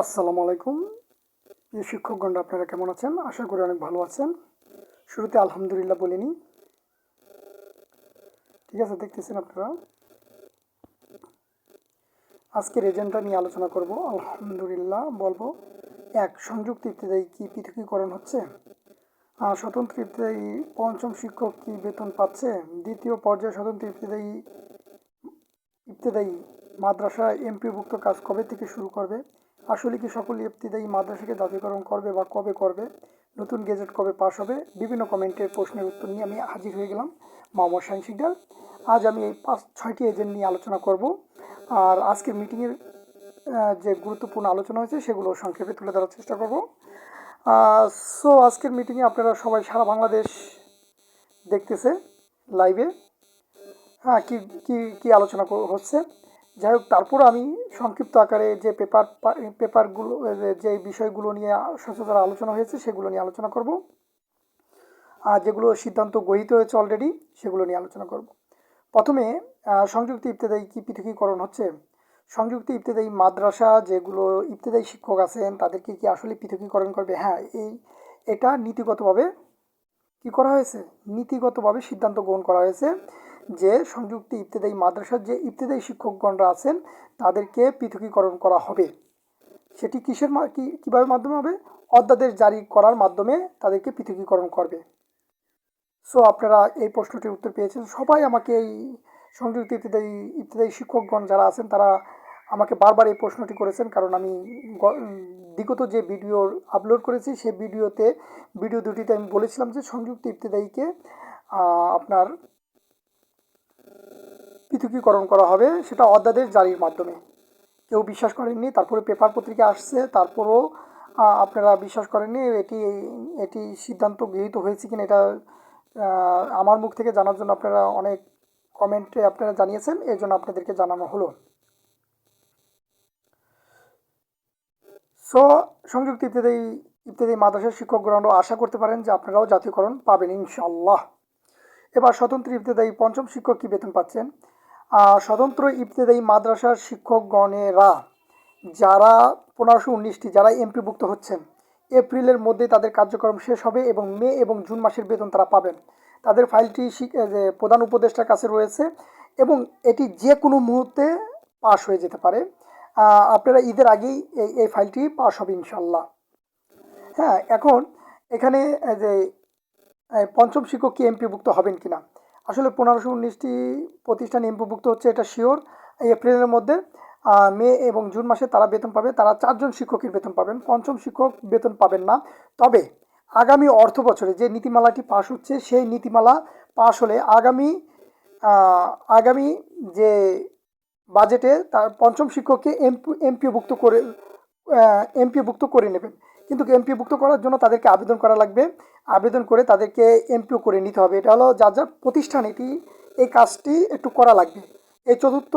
আসসালামু আলাইকুম। এই শিক্ষকগণ, আপনারা কেমন আছেন? আশা করি অনেক ভালো আছেন। শুরুতে আলহামদুলিল্লাহ বলিনি ঠিক আছে, দেখতেছেন আপনারা? আজকের এজেন্ডা নিয়ে আলোচনা করব। আলহামদুলিল্লাহ বলব, এক, সংযুক্ত ইবতদায়ী কি পৃথকীকরণ হচ্ছে? স্বতন্ত্র ইবতদায়ী পঞ্চম শিক্ষক কি বেতন পাচ্ছে? দ্বিতীয় পর্যায়ে স্বতন্ত্র ইবতদায়ী, ইবতেদায়ী মাদ্রাসা এমপিভুক্ত কাজ কবে থেকে শুরু করবে? আসলে কি সকল ইবতেদায়ী মাদ্রাসাকে জাতীয়করণ করবে বা কবে করবে? নতুন গেজেট কবে পাস হবে? বিভিন্ন কমেন্টের প্রশ্নের উত্তর নিয়ে আমি হাজির হয়ে গেলাম মোহাম্মদ শাহিন শিকদার। আজ আমি এই পাঁচ, ছয়টি এজেন্ট নিয়ে আলোচনা করব। আর আজকের মিটিংয়ের যে গুরুত্বপূর্ণ আলোচনা হয়েছে সেগুলো সংক্ষেপে তুলে ধরার চেষ্টা করব। সো আজকের মিটিংয়ে আপনারা সবাই সারা বাংলাদেশ দেখতেছে লাইভে হ্যাঁ কী কী কী আলোচনা হচ্ছে? যাই হোক তারপর আমি সংক্ষিপ্ত আকারে যে পেপার, পেপারগুলো, যে বিষয়গুলো নিয়ে সচরাচর আলোচনা হয়েছে, সেগুলো নিয়ে আলোচনা করব। আর যেগুলো সিদ্ধান্ত গৃহীত হয়েছে অলরেডি সেগুলো নিয়ে আলোচনা করব। প্রথমে সংযুক্ত ইবতেদায়ী কি পৃথকীকরণ হচ্ছে? সংযুক্ত ইবতেদায়ী মাদ্রাসা যেগুলো ইবতেদায়ী শিক্ষক আছেন, তাদেরকে কি আসলে পৃথকীকরণ করবে? হ্যাঁ এই, এটা নীতিগতভাবে কি করা হয়েছে? নীতিগতভাবে সিদ্ধান্ত গ্রহণ করা হয়েছে। যে সংযুক্ত ইবতেদায়ী মাদ্রাসার যে ইবতেদায়ী শিক্ষকগণরা আছেন, তাদেরকে পৃথকীকরণ করা হবে। সেটি কিসের কীভাবে মাধ্যমে হবে? অধ্যাদেশ জারি করার মাধ্যমে তাদেরকে পৃথকীকরণ করবে। সো, আপনারা এই প্রশ্নটির উত্তর পেয়েছেন। সবাই আমাকে এই সংযুক্ত ইবতেদায়ী ইবতেদায়ী শিক্ষকগণ যারা আছেন, তারা আমাকে বারবার এই প্রশ্নটি করেছেন, কারণ আমি বিগত যে ভিডিও আপলোড করেছি সেই ভিডিওতে, ভিডিও দুটিতে আমি বলেছিলাম যে সংযুক্ত ইবতেদায়ীকে আপনার পৃথকীকরণ করা হবে, সেটা অধ্যাদেশ জারির মাধ্যমে। কেউ বিশ্বাস করেননি, তারপরে পেপার পত্রিকা আসছে, তারপরও আপনারা বিশ্বাস করেননি, এটি এটি সিদ্ধান্ত গৃহীত হয়েছে কিনা এটা আমার মুখ থেকে জানার জন্য আপনারা অনেক কমেন্টে আপনারা জানিয়েছেন, এর জন্য আপনাদেরকে জানানো হলো। সো সংযুক্ত ইত্যাদি ইত্যাদি মাদ্রাসার শিক্ষকগণও আশা করতে পারেন যে আপনারাও জাতীয়করণ পাবেন ইনশাল্লাহ এবার স্বতন্ত্র ইবতেদায়ী পঞ্চম শিক্ষক কি বেতন পাচ্ছেন? স্বতন্ত্র ইবতেদায়ী মাদ্রাসার শিক্ষকগণেরা যারা পনেরোশো উনিশটি যারা এমপিভুক্ত হচ্ছেন, এপ্রিলের মধ্যে তাদের কার্যক্রম শেষ হবে এবং মে এবং জুন মাসের বেতন তারা পাবেন। তাদের ফাইলটি প্রধান উপদেষ্টার কাছে রয়েছে এবং এটি যে কোনো মুহূর্তে পাশ হয়ে যেতে পারে। আপনারা ঈদের আগেই এই এই ফাইলটি পাশ হবে ইনশাল্লাহ হ্যাঁ এখন এখানে যে পঞ্চম শিক্ষক কি এমপিভুক্ত হবেন কিনা? আসলে পনেরোশো উনিশটি প্রতিষ্ঠান এমপিভুক্ত হচ্ছে, এটা শিওর এপ্রিলের মধ্যে মে এবং জুন মাসে তারা বেতন পাবে। তারা চারজন শিক্ষকের বেতন পাবেন, পঞ্চম শিক্ষক বেতন পাবেন না। তবে আগামী অর্থ বছরে যে নীতিমালাটি পাশ হচ্ছে, সেই নীতিমালা পাশ হলে আগামী আগামী যে বাজেটে তার পঞ্চম শিক্ষককে এমপি এমপিভুক্ত করে এমপিভুক্ত করে নেবেন। কিন্তু এমপিভুক্ত করার জন্য তাদেরকে আবেদন করা লাগবে। আবেদন করে তাদেরকে এমপিও করে নিতে হবে। এটা হলো যার যার প্রতিষ্ঠান এটি, এই কাজটি একটু করা লাগবে। এই চতুর্থ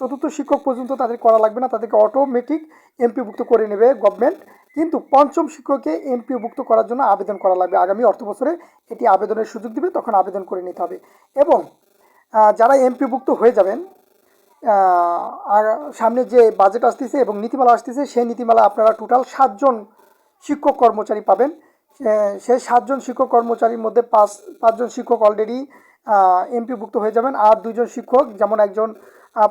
চতুর্থ শিক্ষক পর্যন্ত তাদের করা লাগবে না। তাদেরকে অটোমেটিক এমপিভুক্ত করে নেবে গভর্নমেন্ট কিন্তু পঞ্চম শিক্ষককে এমপিভুক্ত করার জন্য আবেদন করা লাগবে। আগামী অর্থ বছরে এটি আবেদনের সুযোগ দিবে, তখন আবেদন করে নিতে হবে। এবং যারা এমপিভুক্ত হয়ে যাবেন সামনে যে বাজেট আসতেছে এবং নীতিমালা আসতেছে, সেই নীতিমালা আপনারা টোটাল সাতজন শিক্ষক কর্মচারী পাবেন। সেই সাতজন শিক্ষক কর্মচারীর মধ্যে পাঁচ, পাঁচজন শিক্ষক অলরেডি এমপিভুক্ত হয়ে যাবেন আর দুজন শিক্ষক, যেমন একজন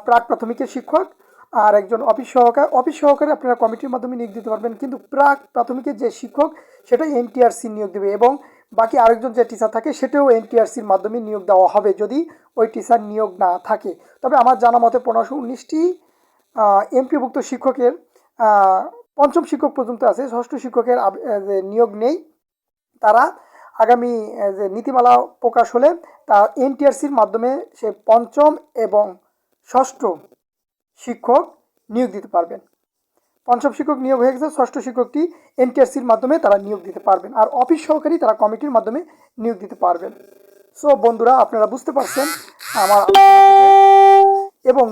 প্রাক প্রাথমিকের শিক্ষক আর একজন অফিস সহকার। অফিস সহকারে আপনারা কমিটির মাধ্যমে নিয়োগ দিতে পারবেন, কিন্তু প্রাক প্রাথমিকের যে শিক্ষক সেটা এনটিআরসি নিয়োগ দেবে এবং বাকি আরেকজন যে টিচার থাকে, সেটাও এনটিআরসির মাধ্যমে নিয়োগ দেওয়া হবে যদি ওই টিচার নিয়োগ না থাকে। তবে আমার জানা মতে পনেরোশো উনিশটি এমপিভুক্ত শিক্ষকের পঞ্চম শিক্ষক পর্যন্ত আছে, ষষ্ঠ শিক্ষকের নিয়োগ নেই, তারা আগামী যে নীতিমালা প্রকাশ হলে তা এনটিআরসির মাধ্যমে সে পঞ্চম এবং ষষ্ঠ শিক্ষক নিয়োগ দিতে পারবেন। পঞ্চম শিক্ষক নিয়োগ হয়ে গেছে। ষষ্ঠ শিক্ষকটি এনটিআরসির মাধ্যমে তারা নিয়োগ দিতে পারবেন। আর অফিস সহকারী তারা কমিটির মাধ্যমে নিয়োগ দিতে পারবেন। সো বন্ধুরা, আপনারা বুঝতে পারছেন আমার এবং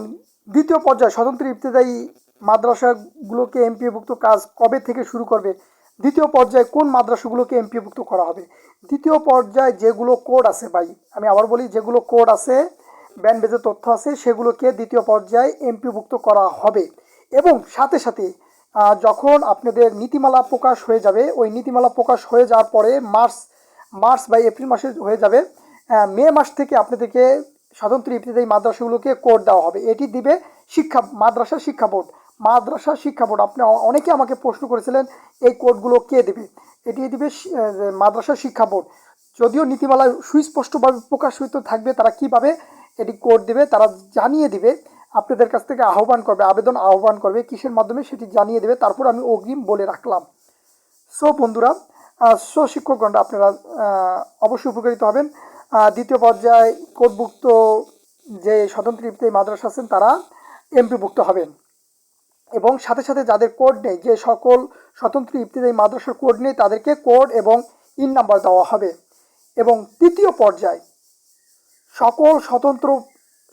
দ্বিতীয় পর্যায়ে, স্বতন্ত্র ইবতেদায়ী মাদ্রাসাগুলোকে এমপিভুক্ত কাজ কবে থেকে শুরু করবে? দ্বিতীয় পর্যায়ে কোন মাদ্রাসাগুলোকে এমপিভুক্ত করা হবে? দ্বিতীয় পর্যায়ে যেগুলো কোড আছে ভাই, আমি আবার বলি যেগুলো কোড আছে ব্যান্ড বেজে তথ্য আছে, সেগুলোকে দ্বিতীয় পর্যায়ে এমপিভুক্ত করা হবে। এবং সাথে সাথে যখন আপনাদের নীতিমালা প্রকাশ হয়ে যাবে, ওই নীতিমালা প্রকাশ হয়ে যাওয়ার পরে মার্চ মার্চ বা এপ্রিল মাসে হয়ে যাবে মে মাস থেকে আপনাদেরকে স্বতন্ত্র ইবতদায়ী মাদ্রাসাগুলোকে কোড দেওয়া হবে। এটি দিবে শিক্ষা, মাদ্রাসা শিক্ষা বোর্ড। মাদ্রাসা শিক্ষা বোর্ড, আপনি অনেকে আমাকে প্রশ্ন করেছিলেন, এই কোডগুলো কে দেবে? এটি দিবে মাদ্রাসা শিক্ষা বোর্ড। যদিও নীতিমালায় সুস্পষ্টভাবে প্রকাশিত থাকবে, তারা কীভাবে এটি কোড দেবে, তারা জানিয়ে দিবে। আপনাদের কাছ থেকে আহ্বান করবে, আবেদন আহ্বান করবে, কিসের মাধ্যমে সেটি জানিয়ে দেবে, তারপর আমি অগ্রিম বলে রাখলাম। সো বন্ধুরা সো শিক্ষকগণরা আপনারা অবশ্যই উপকৃত হবেন। দ্বিতীয় পর্যায়ে কোডভুক্ত যে স্বতন্ত্র ইবতদায়ী মাদ্রাসা আছেন, তারা এমপিভুক্ত হবেন। এবং সাথে সাথে যাদের কোড নেই, যে সকল স্বতন্ত্র ইবতদায়ী মাদ্রাসার কোড নেই, তাদেরকে কোড এবং ইন নাম্বার দেওয়া হবে। এবং তৃতীয় পর্যায় সকল স্বতন্ত্র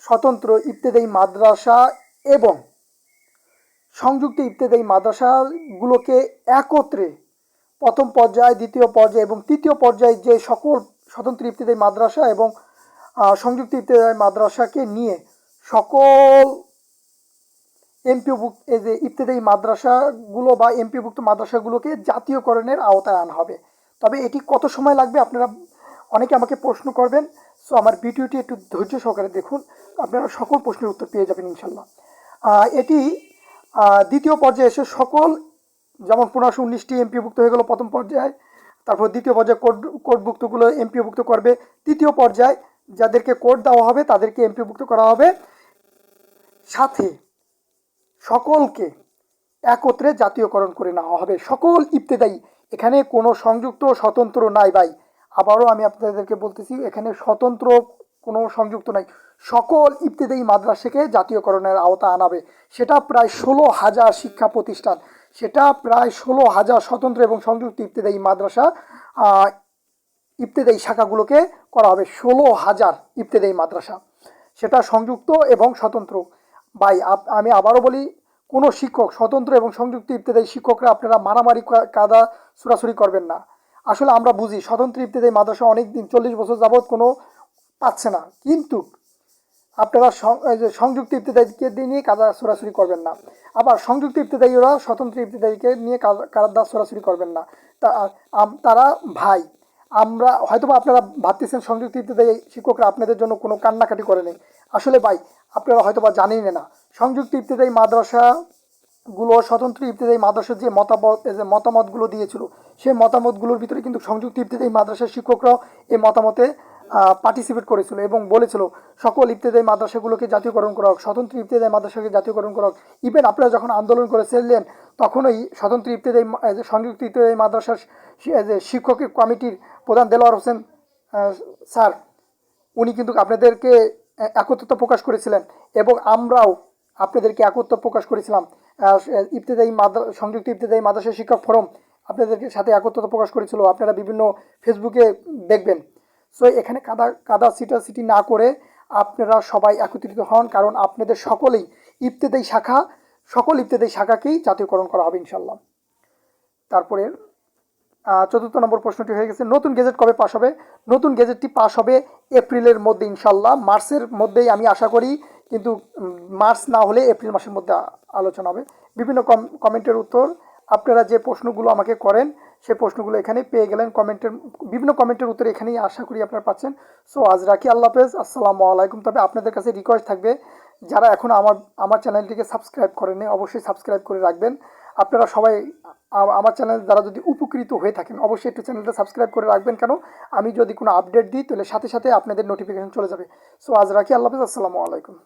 স্বতন্ত্র ইবতদায়ী মাদ্রাসা এবং সংযুক্ত ইবতদায়ী মাদ্রাসাগুলোকে একত্রে প্রথম পর্যায়ে, দ্বিতীয় পর্যায়ে এবং তৃতীয় পর্যায়ে যে সকল স্বতন্ত্র ইবতদায়ী মাদ্রাসা এবং সংযুক্ত ইবতদায়ী মাদ্রাসাকে নিয়ে সকল এমপিভুক্ত, এই যে ইবতদায়ী মাদ্রাসাগুলো বা এমপিভুক্ত মাদ্রাসাগুলোকে জাতীয়করণের আওতায় আনা হবে। তবে এটি কত সময় লাগবে আপনারা, অনেকে আমাকে প্রশ্ন করবেন। সো আমার ভিডিওটি একটু ধৈর্য সহকারে দেখুন। আপনারা সকল প্রশ্নের উত্তর পেয়ে যাবেন ইনশাল্লাহ এটি দ্বিতীয় পর্যায়ে এসে সকল, যেমন পনেরোশো উনিশটি এমপিভুক্ত হয়ে গেল প্রথম পর্যায়ে, তারপর দ্বিতীয় পর্যায়ে কোড, কোডভুক্তগুলো এমপিভুক্ত করবে। তৃতীয় পর্যায়ে যাদেরকে কোড দেওয়া হবে, তাদেরকে এমপিভুক্ত করা হবে। সাথে সকলকে একত্রে জাতীয়করণ করে নেওয়া হবে। সকল ইবতেদায়ী, এখানে কোনো সংযুক্ত, স্বতন্ত্র নাই ভাই। আবারও আমি আপনাদেরকে বলতেছি, এখানে স্বতন্ত্র কোনো সংযুক্ত নাই। সকল ইবতেদায়ী মাদ্রাসাকে জাতীয়করণের আওতা আনাবে। সেটা প্রায় ষোলো হাজার শিক্ষা প্রতিষ্ঠান। সেটা প্রায় ষোলো হাজার স্বতন্ত্র এবং সংযুক্ত ইবতেদায়ী মাদ্রাসা ইবতেদায়ী শাখাগুলোকে করা হবে। ষোলো হাজার ইবতেদায়ী মাদ্রাসা। সেটা সংযুক্ত এবং স্বতন্ত্র। বাই আমি আবারও বলি, কোনো শিক্ষক, স্বতন্ত্র এবং সংযুক্ত ইবতেদায়ী শিক্ষকরা আপনারা মারামারি কাদা সুরাসুরি করবেন না। আসলে আমরা বুঝি স্বতন্ত্র ইবতেদায়ী মাদ্রাসা অনেক দিন চল্লিশ বছর যাবৎ কোনো পাচ্ছে না। কিন্তু আপনারা সংযুক্ত ইবতেদায়ীকে দিয়ে নিয়ে কাদা সরাসরি করবেন না। আবার সংযুক্ত ইবতেদায়ীরা স্বতন্ত্র ইবতেদায়ীকে নিয়ে কাদা- সরাসরি করবেন না। তা তারা ভাই, আমরা হয়তোবা আপনারা ভাবতেছেন সংযুক্ত ইবতেদায়ী শিক্ষকরা আপনাদের জন্য কোনো কান্নাকাটি করেনি। আসলে ভাই, আপনারা হয়তো বা জানেন না সংযুক্ত ইবতেদায়ী মাদ্রাসা গুলো স্বতন্ত্র ইবতেদায়ী মাদ্রাসার যে মতামত মতামতগুলো দিয়েছিল, সেই মতামতগুলোর ভিতরে কিন্তু সংযুক্ত ইবতেদায়ী মাদ্রাসার শিক্ষকরাও এই মতামতে পার্টিসিপেট করেছিল এবং বলেছিল, সকল ইবতেদায়ী মাদ্রাসাগুলোকে জাতীয়করণ করা হোক, স্বতন্ত্র ইবতেদায়ী মাদ্রাসাকে জাতীয়করণ করা হোক। ইভেন আপনারা যখন আন্দোলন করেছিলেন তখনই স্বতন্ত্র ইবতেদায়ী সংযুক্ত ইবতেদায়ী মাদ্রাসার শিক্ষকের কমিটির প্রধান দেলোয়ার হোসেন স্যার, উনি কিন্তু আপনাদেরকে একত্রতা প্রকাশ করেছিলেন এবং আমরাও আপনাদেরকে একত্র প্রকাশ করেছিলাম। আহ, ইবতেদায়ী মাদ্রা সংযুক্ত ইবতেদায়ী মাদ্রাসা শিক্ষক ফোরাম আপনাদেরকে সাথে একত্রতা প্রকাশ করেছিল আপনারা বিভিন্ন ফেসবুকে দেখবেন। সো এখানে কাদা কাদা সিটা সিটি না করে আপনারা সবাই একত্রিত হন কারণ আপনাদের সকলেই ইবতেদায়ী শাখা সকল ইবতেদায়ী শাখাকেই জাতীয়করণ করা হবে ইনশাল্লাহ তারপরে চতুর্থ নম্বর প্রশ্নটি হয়ে গেছে নতুন গেজেট কবে পাস হবে? নতুন গেজেটটি পাস হবে এপ্রিলের মধ্যে ইনশাল্লাহ মার্চের মধ্যেই আমি আশা করি কিন্তু মার্চ না হলে এপ্রিল মাসের মধ্যে আলোচনা হবে। বিভিন্ন কম, কমেন্টের উত্তর। আপনারা যে প্রশ্নগুলো আমাকে করেন সেই প্রশ্নগুলো এখানে পেয়ে গেলেন। কমেন্টের, বিভিন্ন কমেন্টের উত্তর এখানেই আশা করি আপনারা পাচ্ছেন। সো, আজ রাখি। আল্লাহ হাফেজ। আসসালামু আলাইকুম। তবে আপনাদের কাছে রিকোয়েস্ট থাকবে, যারা এখন আমার আমার চ্যানেলটিকে সাবস্ক্রাইব করেনি অবশ্যই সাবস্ক্রাইব করে রাখবেন। আপনারা সবাই আমার চ্যানেল দ্বারা যদি উপকৃত হয়ে থাকেন, অবশ্যই একটু চ্যানেলটা সাবস্ক্রাইব করে রাখবেন। কেন? আমি যদি কোনো আপডেট দিই, তাহলে সাথে সাথে আপনাদের নোটিফিকেশন চলে যাবে। সো, আজ রাখি। আল্লাহ হাফেজ। আসসালামু আলাইকুম।